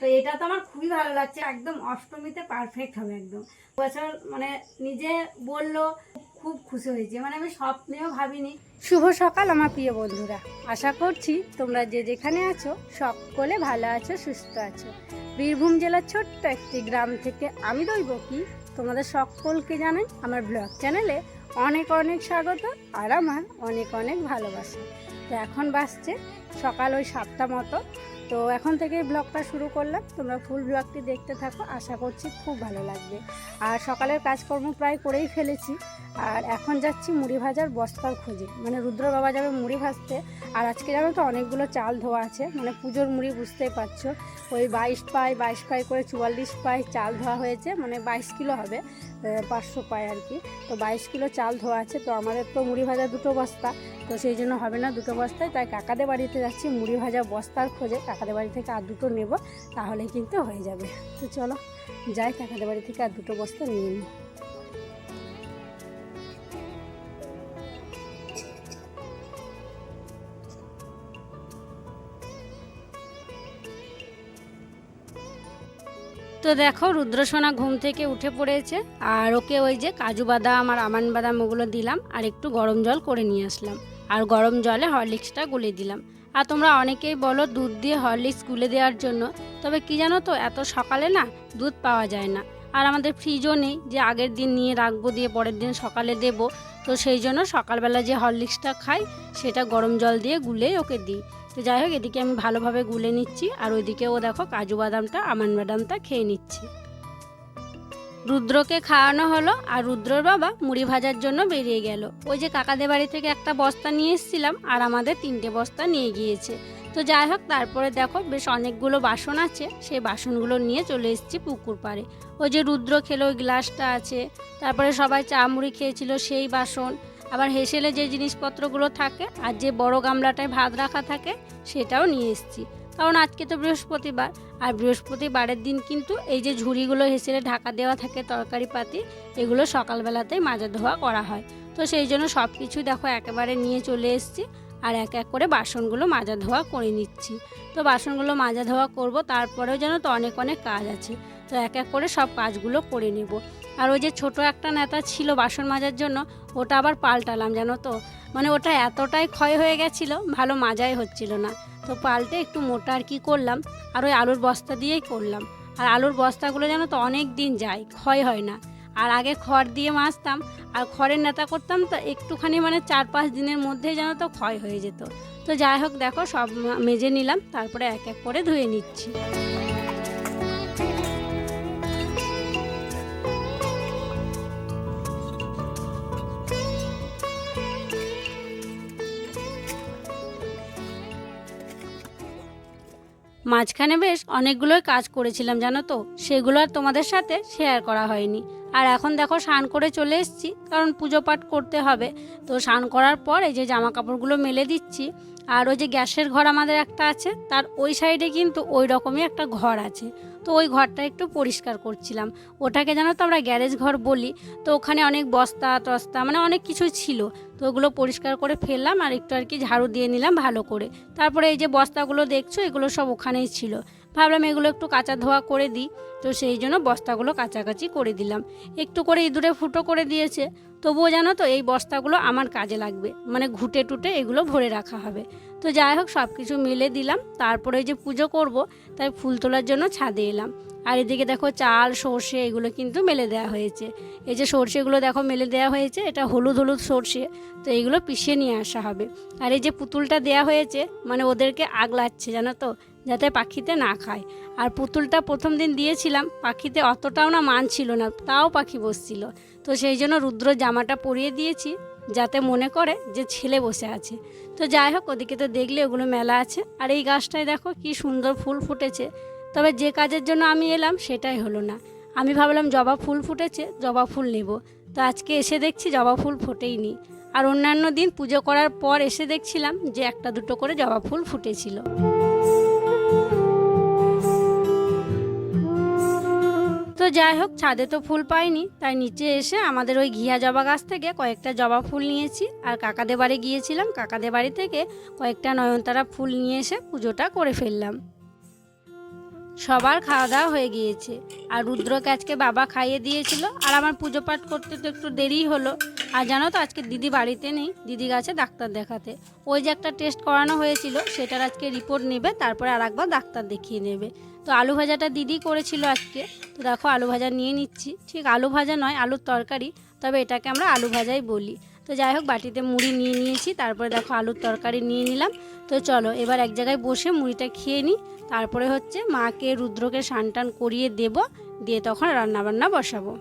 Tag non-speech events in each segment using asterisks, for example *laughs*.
তো এটা তো আমার খুবই ভালো লাগছে, একদম অষ্টমীতে পারফেক্ট হবে একদম। বছর মানে নিজে বলল, খুব খুশি হয়েছে মানে আমি স্বপ্নেও ভাবিনি। শুভ সকাল আমার প্রিয় বন্ধুরা। আশা করছি তোমরা যে যেখানে আছো, সকলে ভালো আছো, সুস্থ আছো। বীরভূম জেলার ছোট্ট একটি গ্রাম থেকে আমি দইব কি, তোমাদের সকলকে জানাই আমার ব্লগ চ্যানেলে অনেক অনেক স্বাগত আর আমার অনেক অনেক ভালোবাসা। তো এখন বাসছে সকাল ওই সাতটা মতো। তো এখন থেকে ব্লগটা শুরু করলাম। তোমরা ফুল ব্লগটি দেখতে থাকো, আশা করছি খুব ভালো লাগবে। আর সকালের কাজকর্ম প্রায় করেই ফেলেছি। আর এখন যাচ্ছি মুড়ি ভাজার বস্তার খোঁজে। মানে রুদ্র বাবা যাবে মুড়ি ভাজতে। আর আজকে জানো তো অনেকগুলো চাল ধোয়া আছে। মানে পুজোর মুড়ি বুঝতেই পারছ। ওই বাইশ পাই বাইশ পাই করে চুয়াল্লিশ পাই চাল ধোয়া হয়েছে। মানে বাইশ কিলো হবে পাঁচশো পাই আর কি। তো বাইশ কিলো চাল ধোয়া আছে। তো আমাদের তো মুড়ি ভাজা দুটো বস্তা। তো সেই জন্য হবে না দুটো বস্তায় তাই কাকাদের বাড়িতে যাচ্ছি, মুড়ি ভাজা বস্তার খোঁজে। কাকাদের বাড়ি থেকে আর দুটো নেব, তাহলে কিন্তু হয়ে যাবে। তো চলো, যাই কাকাদের বাড়ি থেকে আর দুটো বস্তা নিয়ে নিই। তো দেখো, রুদ্রসোনা ঘুম থেকে উঠে পড়েছে, আর ওকে ওই যে কাজু বাদাম আর আমান বাদাম ওগুলো দিলাম, আর একটু গরম জল করে নিয়ে আসলাম। আর গরম জলে হরলিক্সটা গুলে দিলাম। আর তোমরা অনেকেই বলো দুধ দিয়ে হরলিক্স গুলে দেওয়ার জন্য, তবে কি জানো তো, এত সকালে না দুধ পাওয়া যায় না। আর আমাদের ফ্রিজও নেই, যে আগের দিন নিয়ে রাখব, দিয়ে পরের দিন সকালে দেব। তো সেই জন্য সকালবেলা যে হরলিক্সটা খাই, সেটা গরম জল দিয়ে গুলে ওকে দিই। তো যাই হোক, এদিকে আমি ভালোভাবে গুলে নিচ্ছি, আর ওইদিকে ও দেখো কাজু বাদামটা, আমান বাদামটা খেয়ে নিচ্ছে। রুদ্রকে খাওয়ানো হলো আর রুদ্রর বাবা মুড়ি ভাজার জন্য বেরিয়ে গেল। ওই যে কাকাদের বাড়ি থেকে একটা বস্তা নিয়ে এসেছিলাম আর আমাদের তিনটে বস্তা নিয়ে গিয়েছে। তো যাই হোক, তারপরে দেখো বেশ অনেকগুলো বাসন আছে, সেই বাসনগুলো নিয়ে চলে এসেছি পুকুর পাড়ে। ওই যে রুদ্র খেলো, ওই গ্লাসটা আছে, তারপরে সবাই চা মুড়ি খেয়েছিল, সেই বাসন। আবার হেসেলে যে জিনিসপত্রগুলো থাকে আর যে বড় গামলাটায় ভাত রাখা থাকে, সেটাও নিয়ে এসেছি। কারণ আজকে তো বৃহস্পতিবার। আর বৃহস্পতিবারের দিন কিন্তু এই যে ঝুড়িগুলো হেসেলে ঢাকা দেওয়া থাকে তরকারি পাতি, এগুলো সকালবেলাতেই মাজা ধোয়া করা হয়। তো সেই জন্য সব কিছু দেখো একেবারে নিয়ে চলে এসেছি আর এক এক করে বাসনগুলো মাজা ধোয়া করে নিচ্ছি। তো বাসনগুলো মাজা ধোয়া করব, তারপরেও যেন তো অনেক অনেক কাজ আছে। তো এক এক করে সব কাজগুলো করে নেব। আর ওই যে ছোট একটা নেতা ছিল বাসন মাজার জন্য, ওটা আবার পাল্টালাম, জানো তো? মানে ওটা এতটাই ক্ষয় হয়ে গেছিল, ভালো মাজাই হচ্ছিল না। তো পাল্টে একটু মোটা আর কি করলাম, আর ওই আলুর বস্তা দিয়েই করলাম। আর আলুর বস্তাগুলো যেন তো অনেক দিন যায়, ক্ষয় হয় না। আর আগে খড় দিয়ে মাজতাম আর খড়ের নেতা করতাম তো একটুখানি মানে চার পাঁচ দিনের মধ্যেই যেন তো ক্ষয় হয়ে যেত। তো যাই হোক দেখো সব মেজে নিলাম, তারপরে এক এক করে ধুয়ে নিচ্ছি। মাঝখানে বেশ অনেকগুলোই কাজ করেছিলাম, জানো তো? সেগুলো আর তোমাদের সাথে শেয়ার করা হয়নি। আর এখন দেখো স্নান করে চলে এসেছি, কারণ পুজো পাঠ করতে হবে। তো স্নান করার পর এই যে জামা কাপড়গুলো মেলে দিচ্ছি, আর ওই যে গ্যাসের ঘর আমাদের একটা আছে, তার ওই সাইডে কিন্তু ওই রকমই একটা ঘর আছে। তো ওই ঘরটা একটু পরিষ্কার করছিলাম। ওটাকে জানো তো আমরা গ্যারেজ ঘর বলি, তো ওখানে অনেক বস্তা টস্তা মানে অনেক কিছু ছিল। তো ওগুলো পরিষ্কার করে ফেললাম আর একটু আর কি ঝাড়ু দিয়ে নিলাম ভালো করে। তারপরে এই যে বস্তাগুলো দেখছ, এগুলো সব ওখানেই ছিল। ভাবলাম এগুলো একটু কাঁচা ধোয়া করে দিই, তো সেই জন্য বস্তাগুলো কাছাকাছি করে দিলাম। একটু করে ইঁদুরে ফুটো করে দিয়েছে। তবুও জানো তো, এই বস্তাগুলো আমার কাজে লাগবে। মানে ঘুটে টুটে এগুলো ভরে রাখা হবে। তো যাই হোক সব কিছু মিলে দিলাম। তারপরে যে পুজো করব, তাই ফুল তোলার জন্য ছাদে এলাম। আর এদিকে দেখো চাল, সর্ষে এগুলো কিন্তু মেলে দেওয়া হয়েছে। এই যে সর্ষেগুলো দেখো মেলে দেওয়া হয়েছে, এটা হলুদ হলুদ সর্ষে, তো এইগুলো পিষিয়ে নিয়ে আসা হবে। আর এই যে পুতুলটা দেয়া হয়েছে মানে ওদেরকে আগ লাগছে জানো তো, যাতে পাখিতে না খায়। আর পুতুলটা প্রথম দিন দিয়েছিলাম, পাখিতে অতটাও না মান ছিল না, তাও পাখি বসছিল। তো সেই জন্য রুদ্র জামাটা পরিয়ে দিয়েছি, যাতে মনে করে যে ছেলে বসে আছে। তো যাই হোক, ওদিকে তো দেখলে ওগুলো মেলা আছে। আর এই গাছটায় দেখো কি সুন্দর ফুল ফুটেছে। তবে যে কাজের জন্য আমি এলাম সেটাই হলো না। আমি ভাবলাম জবা ফুল ফুটেছে, জবা ফুল নেব। তো আজকে এসে দেখছি জবা ফুল ফোটেইনি আর অন্যান্য দিন পুজো করার পর এসে দেখছিলাম যে একটা দুটো করে জবা ফুল ফুটেছিল। তো যাই হোক, ছাদে তো ফুল পাইনি, তাই নিচে এসে আমাদের ওই ঘিয়া জবা গাছ থেকে কয়েকটা জবা ফুল নিয়েছি। আর কাকাদের বাড়ি গিয়েছিলাম, কাকাদের বাড়ি থেকে কয়েকটা নয়নতারা ফুল নিয়ে এসে পুজোটা করে ফেললাম। সবার খাওয়া দাওয়া হয়ে গিয়েছে, আর রুদ্রকে আজকে বাবা খাইয়ে দিয়েছিল, আর আমার পুজো পাঠ করতে তো একটু দেরি হলো। আর জানো তো, আজকে দিদি বাড়িতে নেই, দিদি গেছে ডাক্তার দেখাতে। ওই যে একটা টেস্ট করানো হয়েছিল, সেটার আজকে রিপোর্ট নেবে, তারপরে আর একবার ডাক্তার দেখিয়ে নেবে। তো আলু ভাজাটা দিদি করেছিল আজকে। তো দেখো, আলু ভাজা নিয়ে নিচ্ছি। ঠিক আলু ভাজা নয়, আলুর তরকারি। তবে এটাকে আমরা আলু ভাজাই বলি। তো যাই হোক, বাটিতে মুড়ি নিয়ে নিয়েছি। তারপরে দেখো, আলুর তরকারি নিয়ে নিলাম। তো চলো, এবার এক জায়গায় বসে মুড়িটা খেয়ে নিই। তারপরে হচ্ছে মাকে, রুদ্রকে সান টান করিয়ে দেব। দিয়ে তখন রান্নাবান্না বসাবো।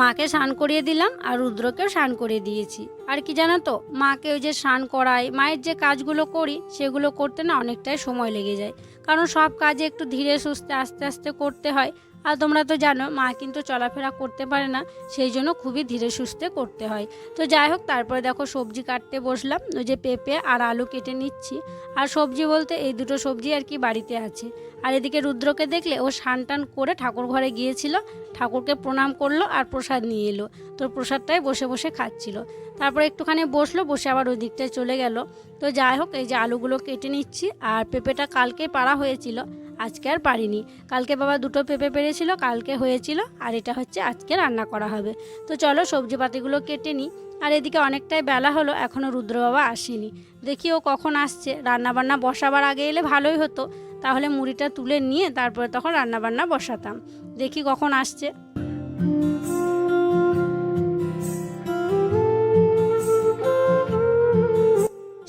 মাকে স্নান করিয়ে দিলাম আর রুদ্রকেও স্নান করিয়ে দিয়েছি। আর কি জানো তো মাকে ওই যে স্নান করাই, মায়ের যে কাজগুলো করি, সেগুলো করতে না অনেকটাই সময় লেগে যায়। কারণ সব কাজে একটু ধীরে সুস্থে আস্তে আস্তে করতে হয়। আর তোমরা তো জানো, মা কিন্তু চলাফেরা করতে পারে না, সেই জন্য খুবই ধীরে সুস্থে করতে হয়। তো যাই হোক, তারপরে দেখো সবজি কাটতে বসলাম, ওই যে পেঁপে আর আলু কেটে নিচ্ছি। আর সবজি বলতে এই দুটো সবজি আর কি বাড়িতে আছে। আর এদিকে রুদ্রকে দেখলে ও স্নান টান করে ঠাকুর ঘরে গিয়েছিল, ঠাকুরকে প্রণাম করল আর প্রসাদ নিয়ে এলো। তো প্রসাদটাই বসে বসে খাচ্ছিল। তারপরে একটুখানি বসল, বসে আবার ওই দিকটায় চলে গেল। তো যাই হোক, এই যে আলুগুলো কেটে নিচ্ছি, আর পেঁপেটা কালকে পাড়া হয়েছিল। আজকে আর পারিনি। কালকে বাবা দুটো পেঁপে পেরেছিল, কালকে হয়েছিল, আর এটা হচ্ছে আজকে রান্না করা হবে। তো চলো সবজি পাতিগুলো কেটে নিই। আর এদিকে অনেকটাই বেলা হলো এখনও রুদ্র বাবা আসেনি। দেখি ও কখন আসছে। রান্নাবান্না বসাবার আগে এলে ভালোই হতো। তাহলে মুড়িটা তুলে নিয়ে তারপরে তখন রান্নাবান্না বসাতাম। দেখি কখন আসছে।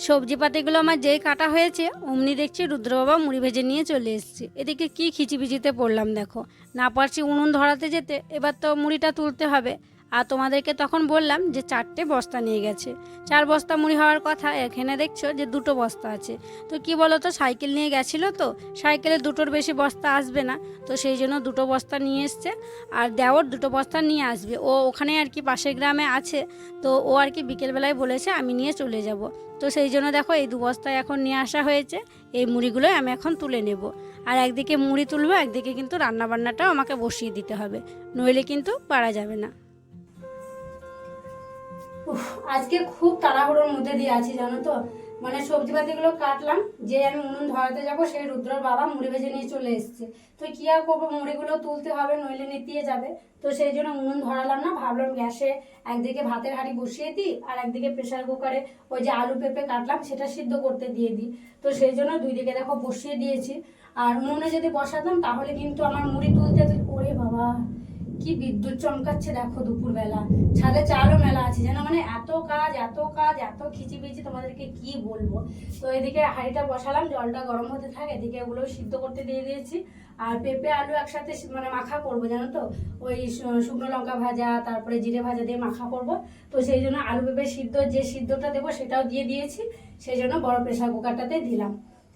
সবজি পাতিগুলো আমার যেই কাটা হয়েছে, অমনি দেখছি রুদ্রবাবা মুড়ি ভেজে নিয়ে চলে এসেছে। এদিকে কি খিচিবিচিতে পড়লাম দেখো। না পারছি উনুন ধরাতে যেতে, এবার তো মুড়িটা তুলতে হবে। আর তোমাদেরকে তখন বললাম যে চারটে বস্তা নিয়ে গেছে। চার বস্তা মুড়ি হওয়ার কথা, এখানে দেখছ যে দুটো বস্তা আছে। তো কি বলো তো সাইকেল নিয়ে গেছিল তো, সাইকেলে দুটোর বেশি বস্তা আসবে না। তো সেই জন্য দুটো বস্তা নিয়ে এসছে, আর দেওর দুটো বস্তা নিয়ে আসবে। ও ওখানে আর কি পাশের গ্রামে আছে, তো ও আর কি বিকেলবেলায় বলেছে আমি নিয়ে চলে যাব। তো সেই জন্য দেখো এই দু বস্তায় এখন নিয়ে আসা হয়েছে, এই মুড়িগুলোই আমি এখন তুলে নেব। আর একদিকে মুড়ি তুলবো, একদিকে কিন্তু রান্নাবান্নাটাও আমাকে বসিয়ে দিতে হবে, নইলে কিন্তু পারা যাবে না। আজকে খুব তাড়াহুড়োর মধ্যে দিয়ে আছি, জানো তো। মানে সবজি পাতিগুলো কাটলাম, যে আমি উনুন ধরাতে যাব, সেই রুদ্রর বাবা মুড়ি ভেজে নিয়ে চলে এসেছে। তো কি আর করব, মুড়িগুলো তুলতে হবে, নইলে নিতিয়ে যাবে। তো সেই জন্য উনুন ধরালাম না, ভাবলাম গ্যাসে একদিকে ভাতের হাঁড়ি বসিয়ে দিই, আর একদিকে প্রেসার কুকারে ওই যে আলু পেঁপে কাটলাম, সেটা সিদ্ধ করতে দিয়ে দিই। তো সেই জন্য দুই দিকে দেখো বসিয়ে দিয়েছি। আর উনুনে যদি বসাতাম, তাহলে কিন্তু আমার মুড়ি তুলতে, ওরে বাবা কি বিদ্যুৎ চমকাচ্ছে দেখো দুপুরবেলা। ছাদে চালও মেলা আছে যেন মানে এত কাজ এত কাজ, এত খিচিবিচি, তোমাদেরকে কি বলব? তো এদিকে হাঁড়িটা বসালাম, জলটা গরম হতে থাকে, এদিকে ওগুলো সিদ্ধ করতে দিয়ে দিয়েছি। আর পেঁপে, আলু একসাথে মানে মাখা করব, জানো তো? ওই শুকনো লঙ্কা ভাজা, তারপরে জিরে ভাজা দিয়ে মাখা করব। তো সেই জন্য আলু পেঁপে সিদ্ধ, যে সিদ্ধটা দেবো সেটাও দিয়ে দিয়েছি। সেই জন্য বড় প্রেসার কুকারটাতে দিলাম।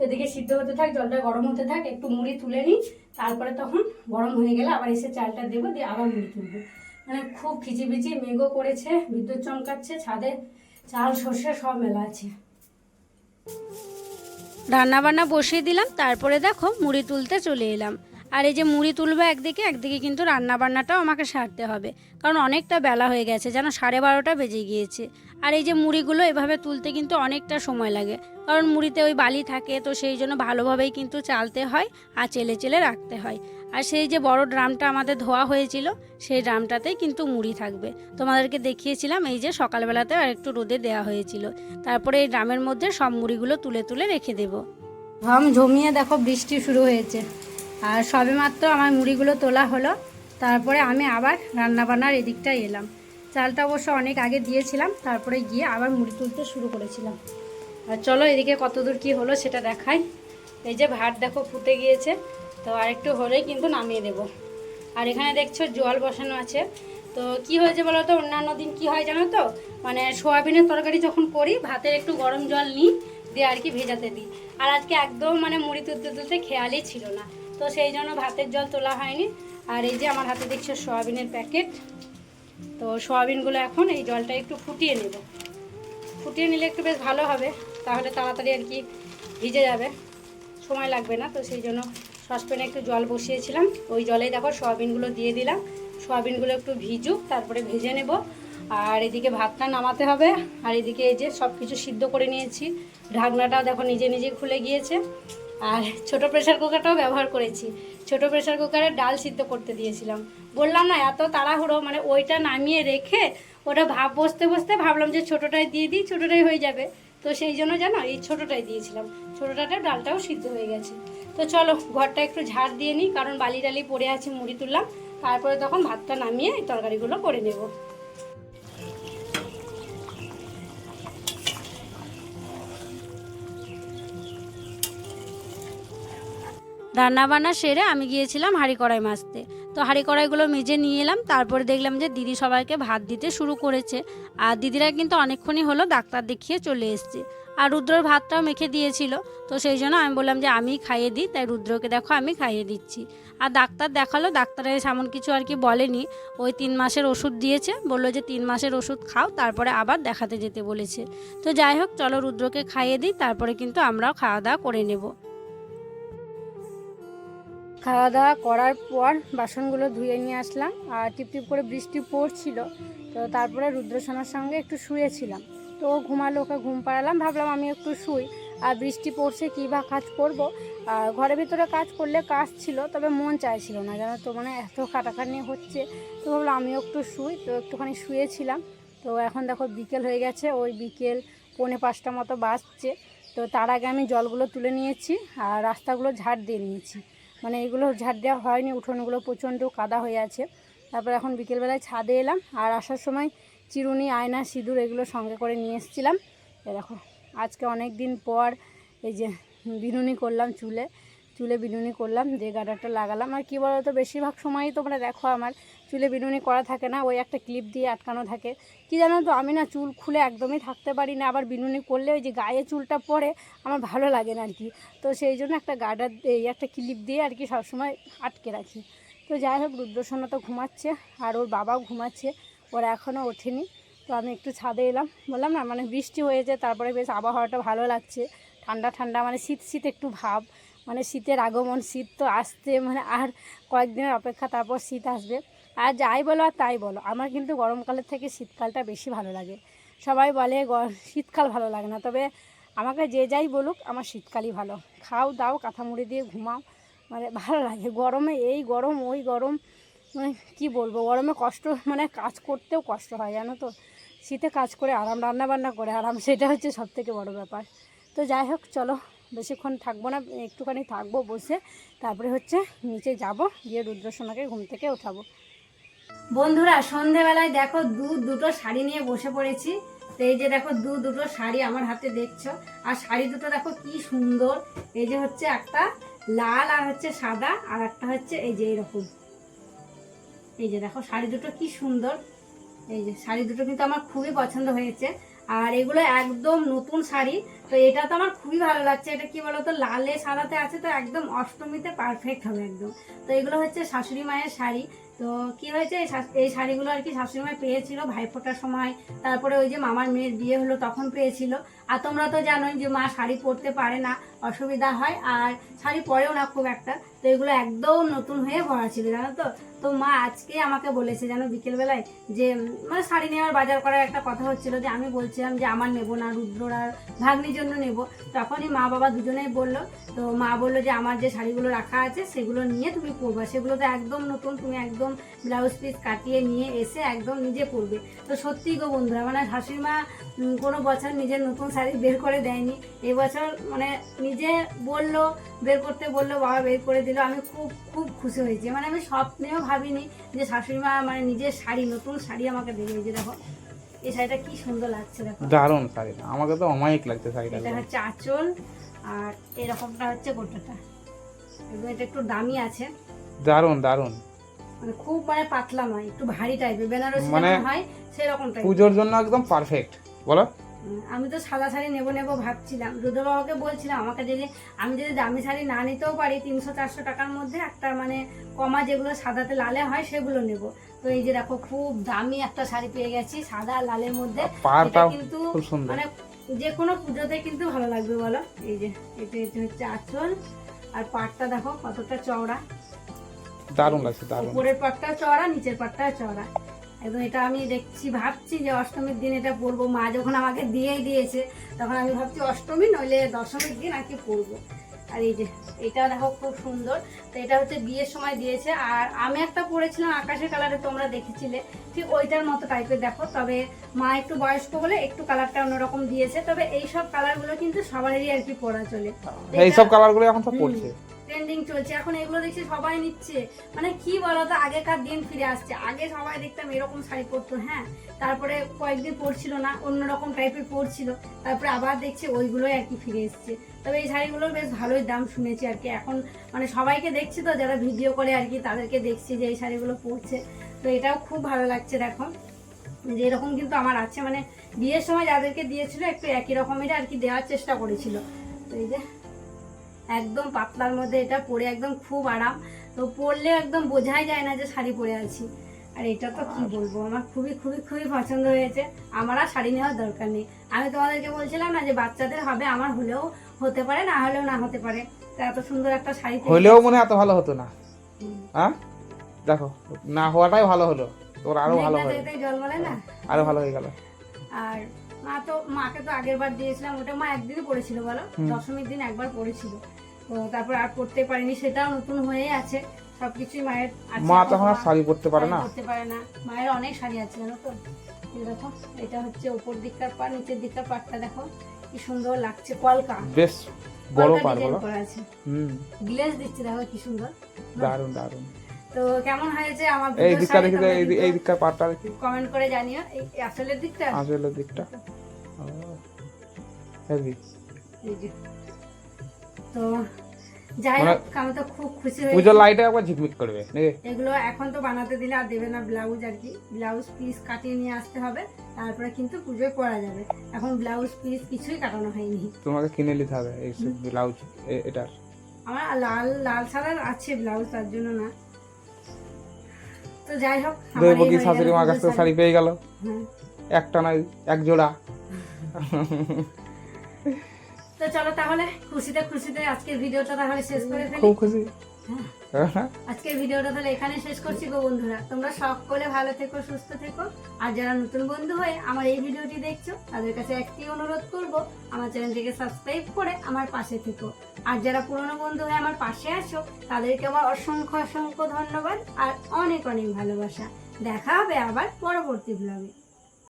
এদিকে সিদ্ধ হতে থাক, জলটা গরম হতে থাক, একটু মুড়ি তুলে নিই, তারপরে তখন গরম হয়ে গেলে আবার এসে চালটা দেবো, দিয়ে আবার মুড়ি তুলবো। মানে খুব খিচিবিচি মেঘও করেছে, বিদ্যুৎ চমকাচ্ছে, ছাদে চাল, সর্ষে সব মেলা আছে। রান্নাবান্না বসিয়ে দিলাম, তারপরে দেখো মুড়ি তুলতে চলে এলাম। আর এই যে মুড়ি তুলবো একদিকে একদিকে কিন্তু রান্নাবান্নাটাও আমাকে সারতে হবে। কারণ অনেকটা বেলা হয়ে গেছে, যেন সাড়ে বারোটা বেজে গিয়েছে। আর এই যে মুড়িগুলো এভাবে তুলতে কিন্তু অনেকটা সময় লাগে। কারণ মুড়িতে ওই বালি থাকে, তো সেই জন্য ভালোভাবেই কিন্তু চালতে হয় আর চেলে চেলে রাখতে হয়। আর সেই যে বড় ড্রামটা আমাদের ধোয়া হয়েছিল, সেই ড্রামটাতেই কিন্তু মুড়ি থাকবে। তোমাদেরকে দেখিয়েছিলাম, এই যে সকালবেলাতে আর একটু রোদে দেওয়া হয়েছিল। তারপরে এই ড্রামের মধ্যে সব মুড়িগুলো তুলে তুলে রেখে দেবো। ঘাম জমিয়ে দেখো বৃষ্টি শুরু হয়েছে। আর সবেমাত্র আমার মুড়িগুলো তোলা হলো। তারপরে আমি আবার রান্নাবান্নার এদিকটায় এলাম। চালটা অবশ্য অনেক আগে দিয়েছিলাম, তারপরে গিয়ে আবার মুড়ি তুলতে শুরু করেছিলাম। আর চলো এদিকে কতদূর কি হলো সেটা দেখাই। এই যে ভাত দেখো ফুটে গিয়েছে, তো আরেকটু হলেই কিন্তু নামিয়ে দেব। আর এখানে দেখছ জল বসানো আছে। তো কি হয়েছে বলো তো, অন্যান্য দিন কি হয় জানো তো? মানে সোয়াবিনের তরকারি যখন করি, ভাতের একটু গরম জল নিই, দিয়ে আর কি ভেজাতে দিই। আর আজকে একদম মানে মুড়ি তুলতে তুলতে খেয়ালই ছিল না। তো সেই জন্য ভাতের জল তোলা হয়নি। আর এই যে আমার হাতে দেখছ সোয়াবিনের প্যাকেট। তো সোয়াবিনগুলো এখন এই জলটা একটু ফুটিয়ে নেব। ফুটিয়ে নিলে একটু বেশ ভালো হবে। তাহলে তাড়াতাড়ি আর কি ভিজে যাবে। সময় লাগবে না, তো সেই জন্য সসপ্যানে একটু জল বসিয়েছিলাম। ওই জলেই দেখো সোয়াবিনগুলো দিয়ে দিলাম। সোয়াবিনগুলো একটু ভিজুক, তারপরে ভেজে নেব। আর এদিকে ভাতটা নামাতে হবে। আর এদিকে এই যে সব কিছু সিদ্ধ করে নিয়েছি। ঢাকনাটাও দেখো নিজে নিজে খুলে গিয়েছে। আর ছোট প্রেশার কুকারটাও ব্যবহার করেছি। ছোট প্রেশার কুকারে ডাল সিদ্ধ করতে দিয়েছিলাম। বললাম, না, এত তাড়াহুড়ো মানে ওইটা নামিয়ে রেখে ওটা ভাব, বসতে বসতে ভাবলাম যে ছোটোটাই দিয়ে দিই, ছোটোটাই হয়ে যাবে। তো সেই জন্য জানো এই ছোটোটাই দিয়েছিলাম। ছোটোটাতে ডালটাও সিদ্ধ হয়ে গেছে। তো চলো, ঘরটা একটু ঝাড় দিয়ে নিই, কারণ বালি টালি পড়ে আছে, মুড়ি তুললাম। তারপরে তখন ভাতটা নামিয়ে এই তরকারিগুলো করে নেব। রান্নাবান্না সেরে আমি গিয়েছিলাম হাঁড়ি কড়াই মাজতে। তো হাঁড়ি কড়াইগুলো মেজে নিয়ে এলাম, তারপরে দেখলাম যে দিদি সবাইকে ভাত দিতে শুরু করেছে। আর দিদিরা কিন্তু অনেকক্ষণই হলো ডাক্তার দেখিয়ে চলে এসছে। আর রুদ্রর ভাতটাও মেখে দিয়েছিল। তো সেই জন্য আমি বললাম যে আমি খাইয়ে দিই, তাই রুদ্রকে দেখো আমি খাইয়ে দিচ্ছি। আর ডাক্তার দেখাল ডাক্তারের এমন কিছু আর কি বলেনি। ওই তিন মাসের ওষুধ দিয়েছে, বলল যে তিন মাসের ওষুধ খাও, তারপরে আবার দেখাতে যেতে বলেছে। তো যাই হোক, চলো রুদ্রকে খাইয়ে দিই, তারপরে কিন্তু আমরাও খাওয়া দাওয়া করে নেব। খাওয়া দাওয়া করার পর বাসনগুলো ধুয়ে নিয়ে আসলাম আর টিপটিপ করে বৃষ্টি পড়ছিল। তো তারপরে রুদ্রসোনার সঙ্গে একটু শুয়েছিলাম। তো ও ঘুমালো, ওকে ঘুম পাড়ালাম, ভাবলাম আমি একটু শুই। আর বৃষ্টি পড়ছে, কী বা কাজ করব? আর ঘরের ভিতরে কাজ করলে কাজ ছিল, তবে মন চাইছিল না, জানো তো মানে এত খাটাখাটনি হচ্ছে। তো ভাবলাম আমিও একটু শুই, তো একটুখানি শুয়েছিলাম। তো এখন দেখো বিকেল হয়ে গেছে, ওই বিকেল পৌনে পাঁচটা মতো বাজছে। তো তার আগে আমি জলগুলো তুলে নিয়েছি আর রাস্তাগুলো ঝাড় দিয়ে নিয়েছি। মানে এগুলো ঝাড় দেওয়া হয়নি, উঠোনগুলো প্রচণ্ড কাদা হয়ে আছে। তারপর এখন বিকেলবেলায় ছাদে এলাম, আর আসার সময় চিরুনি, আয়না, সিঁদুর এগুলো সঙ্গে করে নিয়ে এসেছিলাম। এ দেখো, আজকে অনেক দিন পর এই যে বিনুনি করলাম চুলে চুলে বিনুনি করলাম, যে গাডারটা লাগালাম। আর কী বলো তো বেশিরভাগ সময়ই তোমরা দেখো আমার চুলে বিনুনি করা থাকে না, ওই একটা ক্লিপ দিয়ে আটকানো থাকে। কি জানো তো, আমি না চুল খুলে একদমই থাকতে পারি না, আবার বিনুনি করলে ওই যে গায়ে চুলটা পরে আমার ভালো লাগে না আর কি তো সেই জন্য একটা গার্ডার এই একটা ক্লিপ দিয়ে আর কি সবসময় আটকে রাখি। তো যাই হোক, রুদ্রসোনা তো ঘুমাচ্ছে, আর ওর বাবাও ঘুমাচ্ছে, ওরা এখনও ওঠেনি। তো আমি একটু ছাদে এলাম, বললাম না মানে বৃষ্টি হয়েছে, তারপরে বেশ আবহাওয়াটা ভালো লাগছে। ঠান্ডা ঠান্ডা মানে শীত শীত একটু ভাব মানে শীতের আগমন, শীত তো আসতে মানে আর কয়েকদিনের অপেক্ষা, তারপর শীত আসবে। আর যাই বলো আর তাই বলো, আমার কিন্তু গরমকালের থেকে শীতকালটা বেশি ভালো লাগে। সবাই বলে শীতকাল ভালো লাগে না, তবে আমাকে যে যাই বলুক, আমার শীতকালই ভালো। খাও, দাও কাঁথা মুড়ি দিয়ে ঘুমাও মানে ভালো লাগে। গরমে এই গরম, ওই গরম মানে কী বলব, গরমে কষ্ট মানে কাজ করতেও কষ্ট হয়, জানো তো? শীতে কাজ করে আরাম রান্না বান্না করে আরাম, সেটা হচ্ছে সব থেকে বড়ো ব্যাপার। তো যাই হোক, চলো, বেশিক্ষণ থাকব না, একটুখানি থাকব বসে, তারপরে হচ্ছে নিচে যাব, গিয়ে রুদ্রসোনাকে ঘুম থেকে ওঠাবো। বন্ধুরা, সন্ধেবেলায় দেখো দু দুটো শাড়ি নিয়ে বসে পড়েছি। তো এই যে দেখো দু দুটো শাড়ি আমার হাতে দেখছ। আর শাড়ি দুটো দেখো কি সুন্দর। এই যে হচ্ছে একটা লাল আর হচ্ছে সাদা, আর একটা হচ্ছে এই যে এরকম। এই যে দেখো শাড়ি দুটো কি সুন্দর। এই যে শাড়ি দুটো কিন্তু আমার খুবই পছন্দ হয়েছে। আর এগুলো একদম নতুন শাড়ি। তো এটা তো আমার খুবই ভালো লাগছে। এটা কি বলতো, লালে সাদাতে আছে তো একদম অষ্টমীতে পারফেক্ট হবে একদম। তো এগুলো হচ্ছে শাশুড়ি মায়ের শাড়ি। তো কি হয়েছে? এই শাড়িগুলো আর কি শাশুড়ি মায় পেয়েছিল ভাইফোঁটার সময়। তারপরে ওই যে মামার মেয়ের বিয়ে হলো তখন পেয়েছিল। আর তোমরা তো জানোই যে মা শাড়ি পরতে পারে না, অসুবিধা হয়। আর শাড়ি পরেও না খুব একটা। তো এগুলো একদম নতুন হয়ে ভরা ছিল, জানো তো? তো মা আজকে আমাকে বলেছে জানো বিকেলবেলায় যে মানে শাড়ি নেওয়ার বাজার করার একটা কথা হচ্ছিল যে, আমি বলছিলাম যে, আমার নেব না, রুদ্রর আর ভাগ্নির জন্য নেব। তখনই মা বাবা দুজনেই বলল, তো মা বলল যে, আমার যে শাড়িগুলো রাখা আছে, সেগুলো নিয়ে তুমি পরবা। সেগুলো তো একদম নতুন, তুমি একদম ব্লাউজ পিস কাটিয়ে নিয়ে এসে একদম নিজে পরবে। তো সত্যিই গো বন্ধুরা মানে শাশুড়ি মা কোনো বছর নিজের নতুন শাড়ি বের করে দেয়নি। এবছর মানে নিজে বলল বের করতে বলল বাবা বের করে দিল। আমি খুব খুব খুশি হয়েছি। মানে আমি স্বপ্নেও ভাবিনি যে শাশুড়ি মা মানে নিজের শাড়ি নতুন শাড়ি আমাকে দেবে। যে দেখো এই শাড়িটা কি সুন্দর লাগছে দেখো। দারুণ শাড়িটা আমাকে তো অমায়িক লাগছে শাড়িটা। এটা হচ্ছে আঁচল আর এরকমটা হচ্ছে গোটাটা। এটা একটু দামি আছে। দারুণ দারুণ। মানে খুব মানে পাতলা নয় একটু ভারী টাইপের বেনারসি মানে হয় সেরকম টাইপ পুজোর জন্য একদম পারফেক্ট বলো? আমি তো সাদা শাড়ি নেব নেব ভাবছিলাম। রুদ্র বাবাকে বলছিলাম আমাকে যদি আমি যদি দামি শাড়ি না নিতেও পারি তিনশো চারশো টাকার মধ্যে একটা মানে কমা যেগুলো সাদাতে লালে হয় সেগুলো নেব। তো এই যে দেখো খুব দামি একটা শাড়ি পেয়ে গেছি সাদা লালের মধ্যে। কিন্তু মানে যে কোনো পুজোতে কিন্তু ভালো লাগবে বলো। এই যে এটা এটা হচ্ছে আঁচল। আর পাটটা দেখো কতটা চওড়া। দারুণ লাগছে দারুণ। উপরের পাটটা চওড়া নিচের পাটটা চওড়া। একদম এটা আমি দেখছি, ভাবছি যে অষ্টমীর দিন এটা পরবো। মা যখন আমাকে দিয়েই দিয়েছে, তখন আমি ভাবছি অষ্টমী, নইলে দশমীর দিন আর কি পরবো। আর এই যে, এটা দেখো খুব সুন্দর। তো এটা হচ্ছে বিয়ের সময় দিয়েছে, আর আমি একটা পরেছিলাম আকাশের কালারে, তোমরা দেখেছিলে। ঠিক ওইটার মতো টাইপের দেখো, তবে মা একটু বয়স্ক বলে একটু কালারটা অন্যরকম দিয়েছে। তবে এই সব কালারগুলো কিন্তু সবারই আর কি পরা চলে। এইসব কালারগুলো এখন সব পড়ছে ট্রেন্ডিং চলছে। এখন এগুলো দেখছি সবাই নিচ্ছে। মানে কি বলতো, আগেকার দিন ফিরে আসছে। আগে সবাই দেখতাম এরকম শাড়ি পরতো হ্যাঁ? তারপরে কয়েকদিন পরছিল না, অন্যরকম টাইপের পরছিল। তারপরে আবার দেখছি ওইগুলোই আর কি ফিরে এসছে। তবে এই শাড়িগুলোর বেশ ভালোই দাম শুনেছি আর কি। এখন মানে সবাইকে দেখছি তো, যারা ভিডিও করে আর কি, তাদেরকে দেখছি যে এই শাড়িগুলো পরছে। তো এটাও খুব ভালো লাগছে, দেখো। যে এরকম কিন্তু আমার আছে। মানে বিয়ের সময় যাদেরকে দিয়েছিল, একটু একই রকমের আর কি দেওয়ার চেষ্টা করেছিল। তো এই যে একদম পাতলার মধ্যে এটা পরে একদম খুব আরাম। তো পরলে একদম বোঝাই যায় না যে শাড়ি পরে আছি। আর এটা তো কি বলব? আমার খুবই খুবই খুবই পছন্দ হয়েছে। আমার আর শাড়ি নেওয়ার দরকার নেই। আমি তোমাদেরকে বলছিলাম না যে বাচ্চাদের হবে আমার হলেও হতে পারে না হলেও না হতে পারে। তো এত সুন্দর একটা শাড়ি হলেও মনে এত ভালো হতো না। হ্যাঁ দেখো না হওয়াটাই ভালো হলো। তোর আরও ভালো যেতেই জল বলে না? আরও ভালো হয়ে গেল। আর মা তো মাকে তো আগের বার দিয়েছিলাম ওটা মা একদিনই পড়েছিল বলো? দশমীর দিন একবার পড়েছিল। তারপর আর পড়তে পারিনি সেটাও নতুন হয়ে আছে। সবকিছুই মায়ের মা তখন আর শাড়ি পরতে পারে না? পরতে পারে না। মায়ের অনেক শাড়ি আছে জানো তো? দেখো এটা হচ্ছে উপর দিককার পা নিচের দিককার পাটটা দেখো কি সুন্দর লাগছে কলকা। বেশ বড় পার বলো। হুম। গ্লেজ দিচ্ছে দেখো কি সুন্দর। দারুণ দারুণ তো কেমন হয়েছে আমার এই দিকটা দেখি এই দিককার পাটটা দেখি। কমেন্ট করে জানিও এই আসলের দিকটা? আসলের দিকটা। হেভি এই যে। তো যাই মানে- হোক আমি তো খুব খুশি হয়েছি পুজোর লাইটে একবার ঝিকমিক করবে এগুলো এখন তো বানাতে দিলে আর দেবে না ব্লাউজ আর কি। ব্লাউজ পিস কাটিয়ে নিয়ে আসতে হবে তারপরে কিন্তু পুজোয় পরা যাবে। এখন ব্লাউজ পিস কিছুই কাটানো হয়নি। তোমাকে কিনে নিতে হবে এই ব্লাউজ এটার। আমার লাল লাল সাদার আছে ব্লাউজ তার জন্য না। তো যাই হোক দৈবকী শাশুড়ি মার কাছ থেকে শাড়ি। পেয়ে গেল। হ্যাঁ। একটা নয় এক জোড়া। *laughs* তো চলো তাহলে খুশিতে খুশিতে আজকের ভিডিওটা তাহলে শেষ করে ফেলি। খুব খুশি। হ্যাঁ। আজকের ভিডিওটা তাহলে এখানে শেষ করছি গো বন্ধুরা। তোমরা সকলে ভালো থেকো সুস্থ থেকো। আর যারা নতুন বন্ধু হয়ে আমার এই ভিডিওটি দেখছ তাদের কাছে একটি অনুরোধ করব আমার চ্যানেলটিকে সাবস্ক্রাইব করে আমার পাশে থেকো। আর যারা পুরনো বন্ধু হয়ে আমার পাশে আছো তাদেরকে আমার অসংখ্য অসংখ্য ধন্যবাদ আর অনেক অনেক ভালোবাসা। দেখা হবে আবার পরবর্তী ব্লগে